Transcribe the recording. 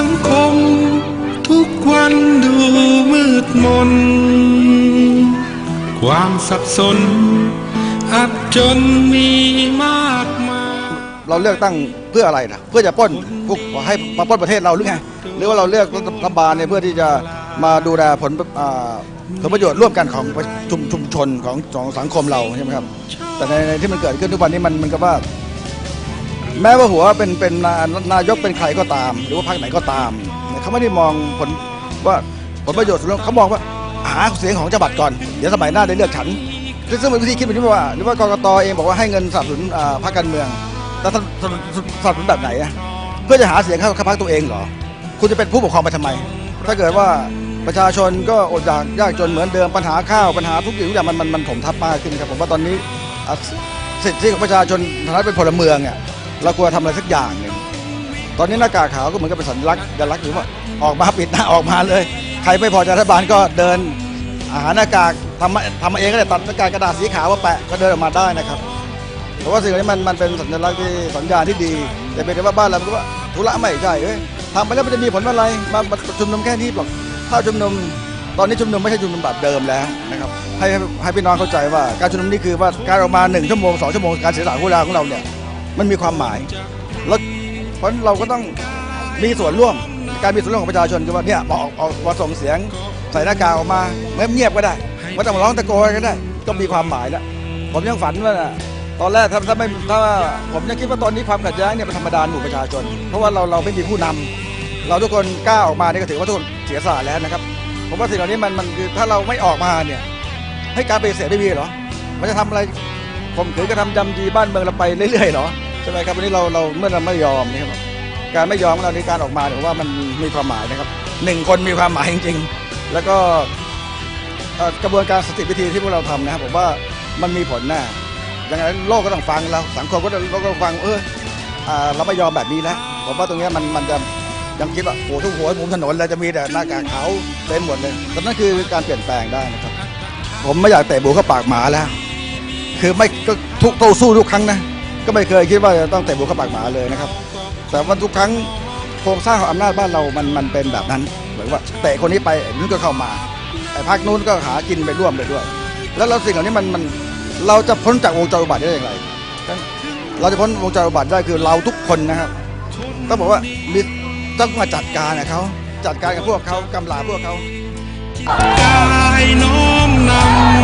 ังคม ทุกวันดูมืดมน ความสับสน อับจนมีมากมายเราเลือกตั้งเพื่ออะไรนะเพื่อจะป้นพวกให้มาป้นประเทศเราหรือไงหรือว่าเราเลือกรัฐบาลเนี่ยเพื่อที่จะมาดูแลผลผลประโยชน์ร่วมกันของชุมชนของสองสังคมเราใช่ไหมครับ แต่ในที่มันเกิดขึ้นทุกวันนี้มันมันก็ว่า แม้ว่าหัวเป็นเป็นนานายกเป็นใครก็ตาม หรือว่าพรรคไหนก็ตาม เขาไม่ได้มองผลว่าผลประโยชน์ส่วนรวมเขามองว่าหาเสียงของจังหวัดก่อน เดี๋ยวสมัยหน้าได้เลือกฉันซึ่งซึ่งเป็นวิธีคิดแบบนี้ว่า หรือว่ากรกตเองบอกว่าให้เงินสนับสนุนพรรคการเมืองแต่สนับสนุนสนับสนุนแบบไหนเพื่อจะหาเสียงเข้าข้าพรรคตัวเองเหรอ คุณจะเป็นผู้ปกครองไปทำไม ถ้าเกิดว่าประชาชนก็อดอยากยากจนเหมือนเดิมปัญหาข้าวปัญหาทุกสิ่งทุกอย่างมันมันมันถมทับมากขึ้นครับผมว่าตอนนี้สิทธิของประชาชนฐานะเป็นพลเมืองเนี่ย เราควรทำอะไรสักอย่างหนึ่งตอนนี้หน้ากากขาวก็เหมือนกับเป็นสัญลักษณ์สัญลักษณ์อยู่ว่าออกมาปิดหน้าออกมาเลย ใครไม่พอใจรัฐบาลก็เดินอาหารหน้ากากทำมาทำมาเองก็ได้ตัดหน้ากากกระดาษสีขาวมาแปะก็เดินออกมาได้นะครับเพราะว่าสิ่งนี้มันมันเป็นสัญลักษณ์ที่สัญญาณที่ดี แต่เป็นแต่ว่าบ้านเราก็ว่าธุระไม่ใช่เอ้ยทำไปแล้วมันจะมีผลอะไรมามาชุมนุมแค่นี้หรอกถ้าชุมนุมตอนนี้ชุมนุมไม่ใช่ชุมนุมแบบเดิมแล้วนะครับให้ให้พี่น้องเข้าใจว่าการชุมนุมนี่คือว่าการออกมาหนึ่งชั่วโมงสองชั่วโมงการเสียสละเวลาของเราเนี่ย มันมีความหมายแล้วเพราะเราก็ต้องมีส่วนร่วม การมีส่วนร่วมของประชาชนคือว่าเนี่ยมาออกออกมาส่งเสียงใส่หน้ากากออกมาเงียบๆก็ได้ไม่ต้องมาร้องตะโกนก็ได้ ก็มีความหมายแล้วผมยังฝันว่าตอนแรกถ้าถ้าไม่ถ้าผมยังคิดว่าตอนนี้ความขัดแย้งเนี่ยเป็นธรรมดาหมู่ประชาชน เพราะว่าเราเราไม่มีผู้นำเราทุกคนกล้าออกมาเนี่ยก็ถือว่าทุกคนเสียสละแล้วนะครับผมว่าสิ่งเหล่านี้มันมันคือถ้าเราไม่ออกมาเนี่ยให้การปฏิเสธไม่มีหรอมันจะทำอะไร ผมถือกระทำยำยีบ้านเมืองเราไปเรื่อยๆเหรอใช่ไหมครับวันนี้เราเราเมื่อเราไม่ยอมนี่ครับการไม่ยอมของเราในการออกมาเนี่ยผมว่ามันมีความหมายนะครับหนึ่งคนมีความหมายจริงๆ แล้วก็กระบวนการสติวิธีที่พวกเราทำนะครับผมว่ามันมีผลแน่ยังไงโลกก็ต้องฟังเราสังคมก็ต้องก็ฟังเออเราไม่ยอมแบบนี้แล้วผมว่าตรงนี้มันมันจะยังคิดว่าโอ้ทุกหัวมุมถนนเราจะมีแต่หน้ากากเขาเต็มหมดเลยแต่นั่นคือการเปลี่ยนแปลงได้นะครับ ผมไม่อยากเตะบูเข้าปากหมาแล้ว คือไม่ก็ทุกโตสู้ทุกครั้งนะ ก็ไม่เคยคิดว่าจะต้องเตะบูเข้าปากหมาเลยนะครับ แต่ว่าทุกครั้งโครงสร้างของอำนาจบ้านเรามันมันเป็นแบบนั้น เหมือนว่าเตะคนนี้ไปไอ้นู้นก็เข้ามาไอ้พักนู้นก็หากินไปร่วมไปด้วย แล้วเราสิ่งเหล่านี้มันมันเราจะพ้นจากวงจรอุบัติได้อย่างไร เราจะพ้นวงจรอุบัติได้คือเราทุกคนนะครับต้องบอกว่ามีต้องมาจัดการกับเขาจัดการกับพวกเขากำลาพวกเขากายน้อมนำ